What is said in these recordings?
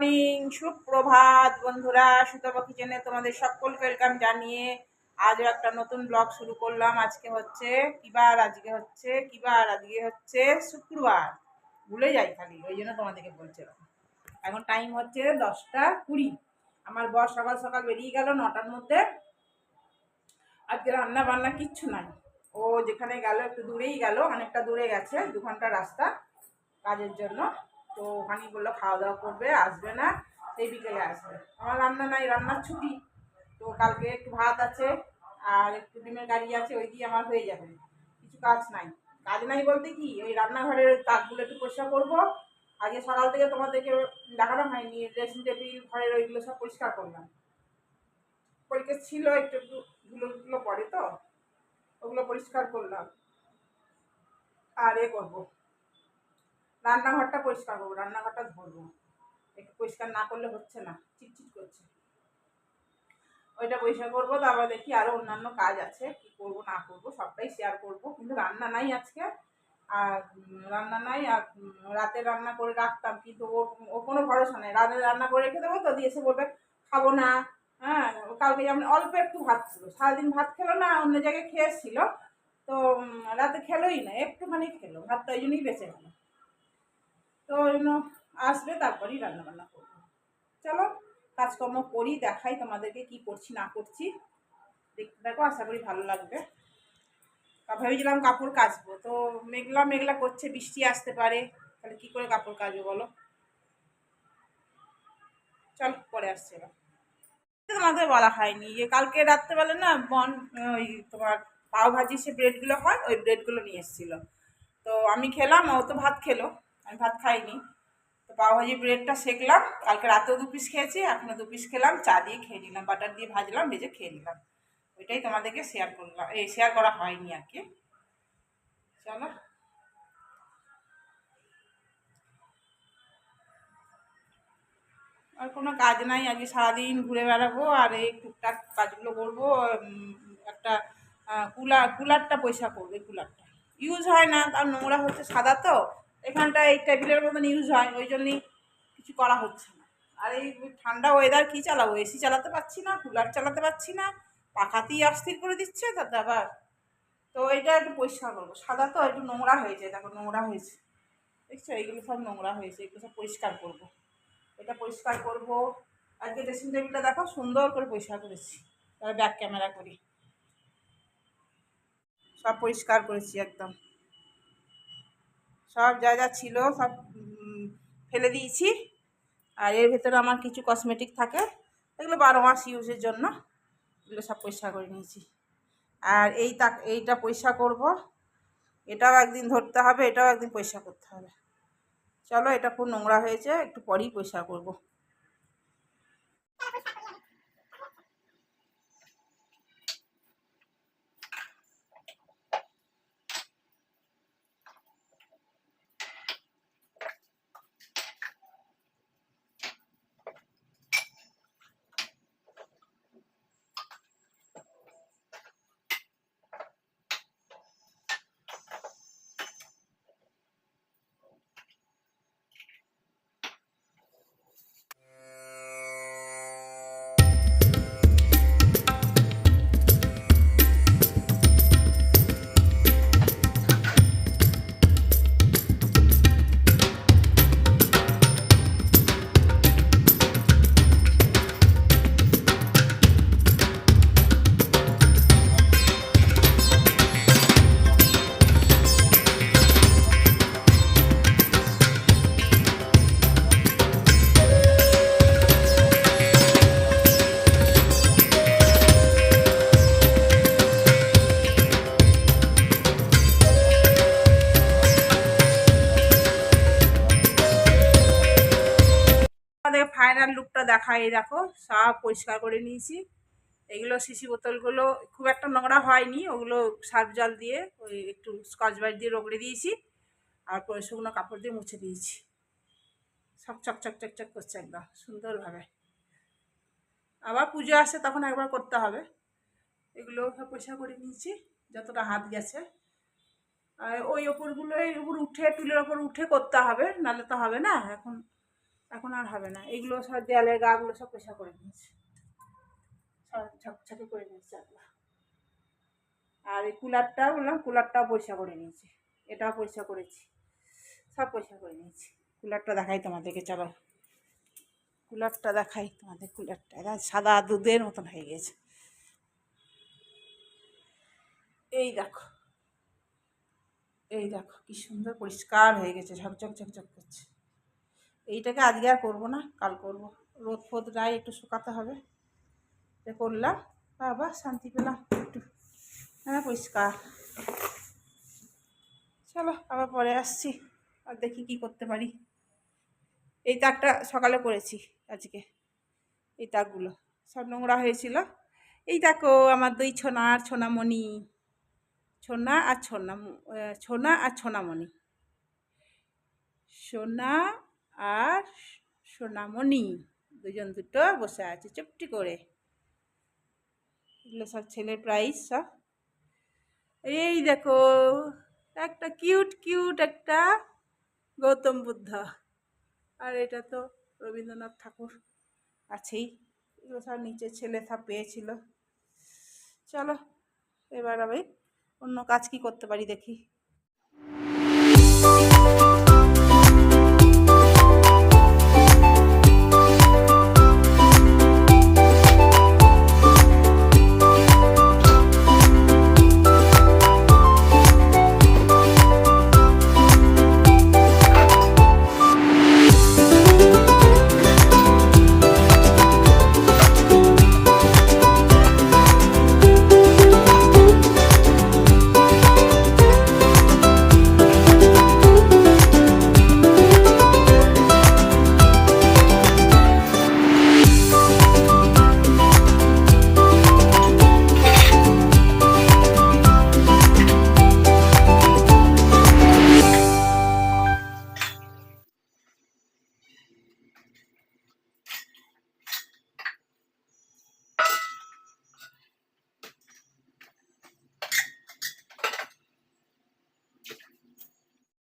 Morning, সুপ্রভাত বন্ধুরা সুতপা কিচেনে তোমাদের সকলকে ওয়েলকাম জানিয়ে আজও একটা নতুন ব্লগ শুরু করলাম। আজকে হচ্ছে কিবার আজকে হচ্ছে কিবার আজকে হচ্ছে শুক্রবার। ভুলে যাই খালি, ওই জন্য তোমাদেরকে বলছিলাম এখন টাইম হচ্ছে দশটা কুড়ি। আমার বর সকাল সকাল বেরিয়ে গেল নটার মধ্যে। আজকে রান্না বান্না কিচ্ছু নাই। ও যেখানে গেল একটু দূরেই গেল, অনেকটা দূরে গেছে, দু ঘণ্টা রাস্তা কাজের জন্য। তো ওখানেই বলল খাওয়া দাওয়া করবে, আসবে না, সেই বিকেলে আসবে। আমার রান্না নাই, রান্নার ছুটি, তো কালকে একটু ভাত আছে আর একটু ডিমের গাড়ি আছে, ওই দিয়ে আমার হয়ে যাবে। কিছু কাজ নাই। কাজ নাই বলতে কি ওই রান্নাঘরের তাকগুলো একটু পরিষ্কার করব। আগে সকাল থেকে তোমাদেরকে দেখানো হয়নি ড্রেসিং টেবিল ঘরের ওইগুলো সব পরিষ্কার করলাম। পরীক্ষা ছিল একটু একটু ধুলো পড়ে তো, ওগুলো পরিষ্কার করলাম। আর এ করব। রান্নাঘরটা পরিষ্কার করব, রান্নাঘরটা ধরবো। একটু পরিষ্কার না করলে হচ্ছে না, চিটচিট করছে। ওইটা পরিষ্কার করব, তারপর দেখি আরও অন্যান্য কাজ আছে, কি করব, না করব, সবটাই শেয়ার করব। কিন্তু রান্না নাই আজকে। আর রান্না নাই, আর রাতে রান্না করে রাখতাম, কিন্তু ওর ও কোনো ভরসা নেই। রাতে রান্না করে রেখে দেবো তো, দিয়ে এসে বলবে, খাব না। হ্যাঁ ও কালকে যেমন অল্প একটু ভাত ছিল। সারাদিন ভাত খেলো না, অন্য জায়গায় খেয়ে এসেছিল তো রাতে খেলোই না, একটুখানি খেলো। ভাতটা ওই জন্যই বেঁচে গেলো। তো জন্য আসবে, তারপরেই রান্নাবান্না করব। চলো, কাজকর্ম করি, দেখাই তোমাদেরকে কি করছি, না করছি। দেখতে দেখো আশা করি ভালো লাগবে। ভেবেছিলাম কাপড় কাচবো, তো মেঘলা মেঘলা করছে, বৃষ্টি আসতে পারে। তাহলে কি করে কাপড় কাচবো বলো? চল, পরে আসছে এবার। তোমাদের বলা হয়নি, যে কালকে রাত্রেবেলা না বন, ওই তোমার পাও ভাজি সে ব্রেডগুলো হয়, ওই ব্রেডগুলো নিয়ে এসেছিল। তো আমি খেলাম, ও তো ভাত খেলো। আমি ভাত খাইনি। তো পাওভাজি ব্রেডটা সেকলাম, কালকে রাতেও দু পিস খেয়েছি, এখনও দু পিস খেলাম, চা দিয়ে খেয়ে নিলাম বাটার দিয়ে ভাজলাম, ভেজে খেয়ে নিলাম। ওইটাই তোমাদেরকে শেয়ার করলাম, এই শেয়ার করা হয়নি আর কি। চলো। আর কোনো কাজ নাই, আজকে সারাদিন ঘুরে বেড়াবো, আর এই টুকটাক কাজগুলো করব একটা কুলার কুলারটা পয়সা করবে কুলারটা ইউজ হয় না তার নোংরা হচ্ছে সাদা তো। এখানটা এই টেবিলের মতন ইউজ হয়, ওই জন্যই কিছু করা হচ্ছে না। আর এই ঠান্ডা ওয়েদার কী চালাবো? এসি চালাতে পারছি না কুলার চালাতে পারছি না, পাখাতেই অস্থির করে দিচ্ছে, তাতে আবার তো এটা একটু পরিষ্কার করব। সাদা তো একটু নোংরা হয়েছে দেখো নোংরা হয়েছে। দেখছ? এইগুলো সব নোংরা হয়েছে, এগুলো সব পরিষ্কার করব। এটা পরিষ্কার করব। আজকে ড্রেসিং টেবিলটা দেখো, সুন্দর করে পরিষ্কার করেছি। তাহলে ব্যাক ক্যামেরা করি। সব পরিষ্কার করেছি একদম। সব যা যা ছিল সব ফেলে দিয়েছি। আর এর ভেতরে আমার কিছু কসমেটিক থাকে। এগুলো বারো মাস ইউজের জন্য এগুলো সব পরিষ্কার করে নিয়েছি। আর এই তাক এইটা পরিষ্কার করব। এটাও একদিন ধরতে হবে, এটাও একদিন পরিষ্কার করতে হবে। চলো, এটা খুব নোংরা হয়েছে, একটু পরেই পরিষ্কার করব। দেখাই দেখো, সব পরিষ্কার করে নিয়েছি। এগুলো শিশি বোতলগুলো খুব একটা নোংরা হয়নি, ওগুলো সার্ফ জল দিয়ে ওই একটু স্কচ ব্রাইট দিয়ে রগড়ে দিয়েছি, আর পরে শুকনো কাপড় দিয়ে মুছে দিয়েছি। সব চকচক চক করছে একদম, সুন্দরভাবে। আবার পুজো আসে তখন একবার করতে হবে। এগুলো পরিষ্কার করে নিয়েছি, যতটা হাত গেছে। আর ওই ওপরগুলো উপর উঠে, টুলের ওপর উঠে করতে হবে, নাহলে তো হবে না, এখন এখন আর হবে না। এগুলো সব দেয়ালের গাগুলো সব পয়সা করে নিয়েছে। ঝকঝকে করে নিয়েছে আর এই কুলারটা বললাম কুলারটাও পয়সা করে নিয়েছি। এটাও পয়সা করেছি। সব পয়সা করে নিয়েছি। কুলারটা দেখাই তোমাদেরকে, চলো। কুলারটা দেখাই তোমাদের কুলারটা। এটা সাদা দুধের মতন হয়ে গেছে। এই দেখো। এই দেখো, কি সুন্দর পরিষ্কার হয়ে গেছে, ঝকঝক ঝকঝক করছে। এইটাকে আজকে আর করব না, কাল করব। রোদ ফোদ নাই, একটু শুকাতে হবে। করলাম বাবা শান্তি পেলাম একটু। হ্যাঁ পরিষ্কার। চলো, আবার পরে আসছি, আর দেখি কি করতে পারি। এই তাকটা সকালে করেছি আজকে, এই তাকগুলো। সব নোংরা হয়েছিল। এই দেখো, আমার দুই ছোনা আর ছোনামণি। ছোনা আর ছোনা ছোনা আর ছোনামণি। সোনা আর সোনামণি, দুজন দুটো বসে আছে চুপটি করে। এগুলো সব ছেলের প্রাইস সব। এই দেখো, একটা কিউট কিউট একটা গৌতম বুদ্ধ। আর এটা তো রবীন্দ্রনাথ ঠাকুর আছেই। এগুলো সব নিচে ছেলে সব পেয়েছিল। চলো, এবার আমি অন্য কাজ কি করতে পারি দেখি।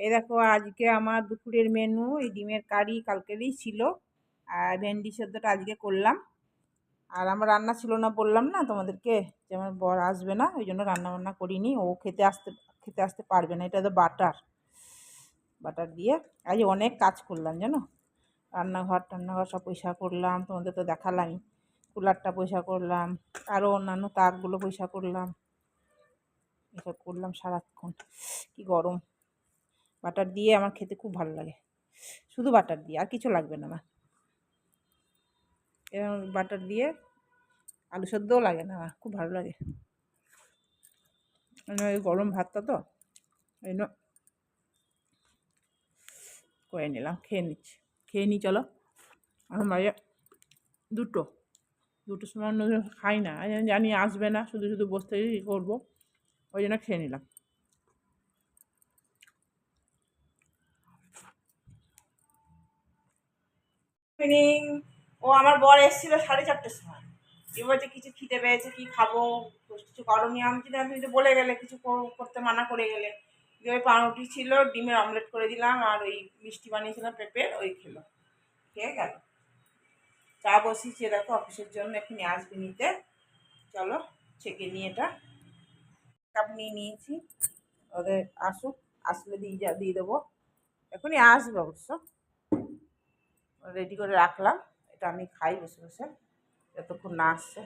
এই দেখো, আজকে আমার দুপুরের মেনু এই ডিমের কারি কালকেরই ছিল। আর ভেন্ডি সেদ্ধটা আজকে করলাম। আর আমার রান্না ছিল না, বললাম না তোমাদেরকে যে আমার বর আসবে না, ওই জন্য রান্না বান্না করিনি। ও খেতে আসতে খেতে আসতে পারবে না, এটা তো বাটার। বাটার দিয়ে আজ অনেক কাজ করলাম, জানো? রান্নাঘর টান্নাঘর সব পয়সা করলাম, তোমাদের তো দেখালামই। কুলারটা পয়সা করলাম আরও অন্যান্য তাকগুলো পয়সা করলাম। এসব করলাম সারাক্ষণ। কি গরম। বাটার দিয়ে আমার খেতে খুব ভালো লাগে। শুধু বাটার দিয়ে, আর কিছু লাগবে না আমার এরকম বাটার দিয়ে আলু সেদ্ধও লাগে না আমার খুব ভালো লাগে। মানে গরম ভাতটা তো এই করে নিলাম, খেয়ে নিচ্ছি। খেয়ে নিই চলো। এখন বাজে দুটো, দুটোর সময় অন্য খাই না, জানি আসবে না, শুধু শুধু বসতে করব, ওই জন্য খেয়ে নিলাম। ইভিনিং ও আমার বর এসেছিল সাড়ে চারটের সময়। এবার যে কিছু খিদে পেয়েছে, কি খাব? কিছু করনি? আমি যদি আপনি বলে গেলে, কিছু কর- করতে মানা করে গেলে। দিয়ে ওই পাউরুটি ছিল, ডিমের অমলেট করে দিলাম, আর ওই মিষ্টি বানিয়েছিলাম পেঁপে ওই খেলো। খেয়ে গেল। চা বসিয়েছি, দেখো, অফিসের জন্য এখানে আসবে নিতে। চলো, ছেঁকে নিয়ে এটা। কাপ নিয়ে নিয়েছি। ওদের আসুক, আসলে দিয়ে যা দিয়ে দেবো। এখনই আসবে অবশ্য। রেডি করে রাখলাম এটা আমি খাই বসে বসে যতক্ষণ না আসছে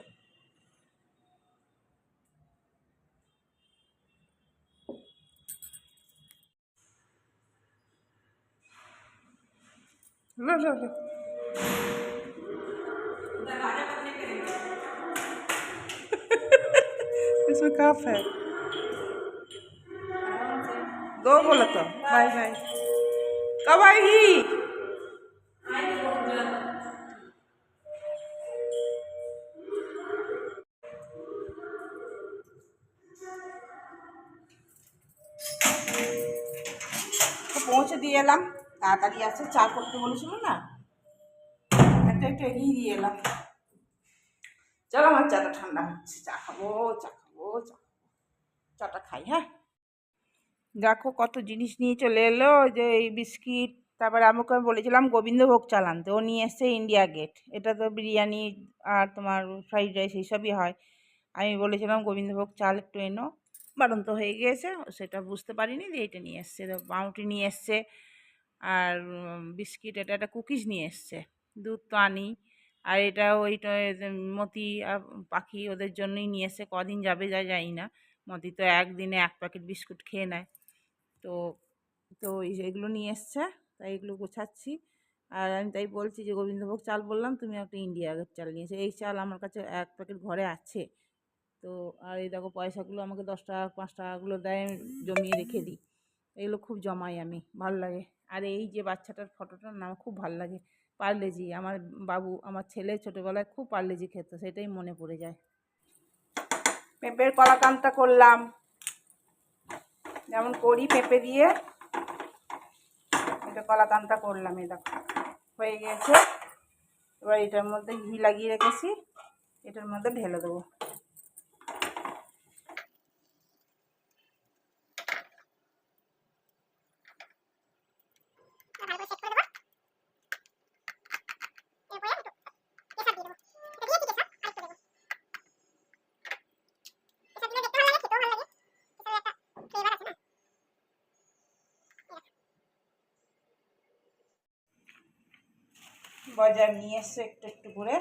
लो लो लो इसमें कप है दो बोला तो बाय बाय कब आएगी পৌঁছে দিয়ে এলাম। তাড়াতাড়ি আসছে চা করতে বলেছিল না? একটা একটু এগিয়ে দিয়ে এলাম। চলো আমার চাটা ঠান্ডা হচ্ছে, চা খাব চা খাব, চা চাটা খাই হ্যাঁ? দেখো কত জিনিস নিয়ে চলে এলো যে এই বিস্কিট, তারপরে আমাকে আমি বলেছিলাম গোবিন্দভোগ চাল আনতে, ও নিয়ে এসছে ইন্ডিয়া গেট। এটা তো বিরিয়ানি আর তোমার ফ্রাইড রাইস, এইসবই হয়। আমি বলেছিলাম গোবিন্দভোগ চাল একটু এনো। বাড়ন্ত হয়ে গিয়েছে। সেটা বুঝতে পারিনি দিয়ে এটা নিয়ে এসছে বাউটি নিয়ে এসছে আর বিস্কিট, এটা একটা কুকিজ নিয়ে এসছে। দুধ তো আনি। আর এটা ওইটা মতি পাখি ওদের জন্যই নিয়ে এসছে। কদিন যাবে যা যাই না। মতি তো একদিনে এক প্যাকেট বিস্কুট খেয়ে নেয়। তো তো এগুলো নিয়ে এসছে, তাই এগুলো গোছাচ্ছি। আর আমি তাই বলছি যে, গোবিন্দভোগ চাল বললাম, তুমি একটা ইন্ডিয়া আগের চাল নিয়েছো এই চাল আমার কাছে এক প্যাকেট ঘরে আছে। তো আর এই দেখো পয়সাগুলো আমাকে দশ টাকা, পাঁচ টাকাগুলো দেয় আমি জমিয়ে রেখে দিই। এগুলো খুব জমাই আমি, ভালো লাগে। আর এই যে বাচ্চাটার ফটোটা না আমার খুব ভালো লাগে। পার্লেজি, আমার বাবু, আমার ছেলে ছোটোবেলায় খুব পার্লেজি খেত, সেটাই মনে পড়ে যায়। পেঁপের কলাকান্তা করলাম। যেমন করি পেঁপে দিয়ে এটা কলাকান্তা করলাম, এই দেখো। হয়ে গেছে। এবার এটার মধ্যে ঘি লাগিয়ে রেখেছি, এটার মধ্যে ঢেলে দেবো। বাজার নিয়ে এসছে একটু একটু করে।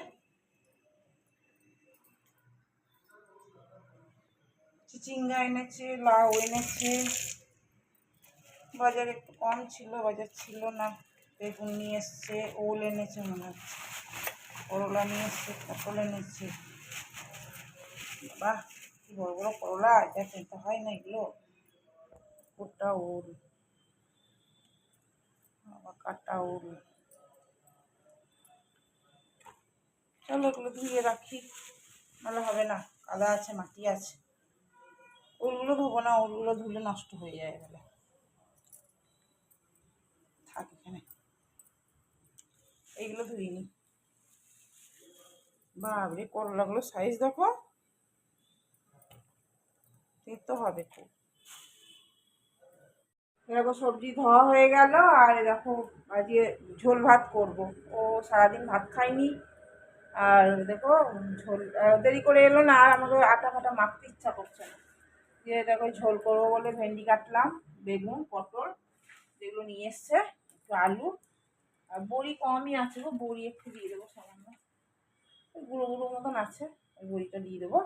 চিচিঙ্গা এনেছে, লাউ এনেছে। বাজার একটু কম ছিল, বাজার ছিল না। বেগুন নিয়ে এসছে, ওল এনেছে মনে হচ্ছে। করলা নিয়ে এসছে, পটল এনেছে। বাহ, কি বড় বড় করলা, এটা কিনতে হয় না এগুলো। গোটা ওল। কাটা ওল। চলো এগুলো ধুয়ে রাখি, নাহলে হবে না, কাদা আছে, মাটি আছে। ওলগুলো ধোবো না, ওলগুলো ধুলে নষ্ট হয়ে যায় বলে থাক এখানে। এইগুলো ধুইনি বাবরে, করলাগুলো সাইজ দেখো। তো হবে খুব। দেখো সবজি ধোয়া হয়ে গেল, আর দেখো আজকে ঝোল ভাত করব। ও সারাদিন ভাত খায়নি আর দেখো, ঝোল দেরি করে এলো না, আর আমাকে আটা ফাটা মাখতে ইচ্ছা করছে না। দিয়ে দেখো, ঝোল করব বলে ভেন্ডি কাটলাম, বেগুন, পটল, যেগুলো নিয়ে এসছে, একটু আলু, আর বড়ি কমই আছে গো, বড়ি একটু দিয়ে দেবো সামান্য। গুঁড়ো গুঁড়ো মতন আছে, ওই বড়িটা দিয়ে দেবো,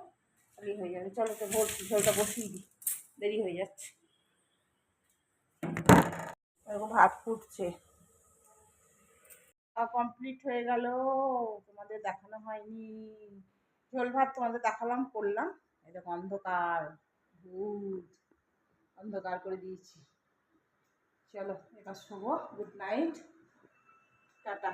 তাহলেই হয়ে যাবে। চলো তো ভোর, ঝোলটা বসিয়ে দিই, দেরি হয়ে যাচ্ছে। ভাত ফুটছে। কমপ্লিট হয়ে গেল। তোমাদের দেখানো হয়নি। ঝোল ভাত তোমাদের দেখালাম, করলাম। এই দেখো অন্ধকার, ভূত। অন্ধকার করে দিয়েছি। চলো এটা শুভ গুড নাইট টাটা।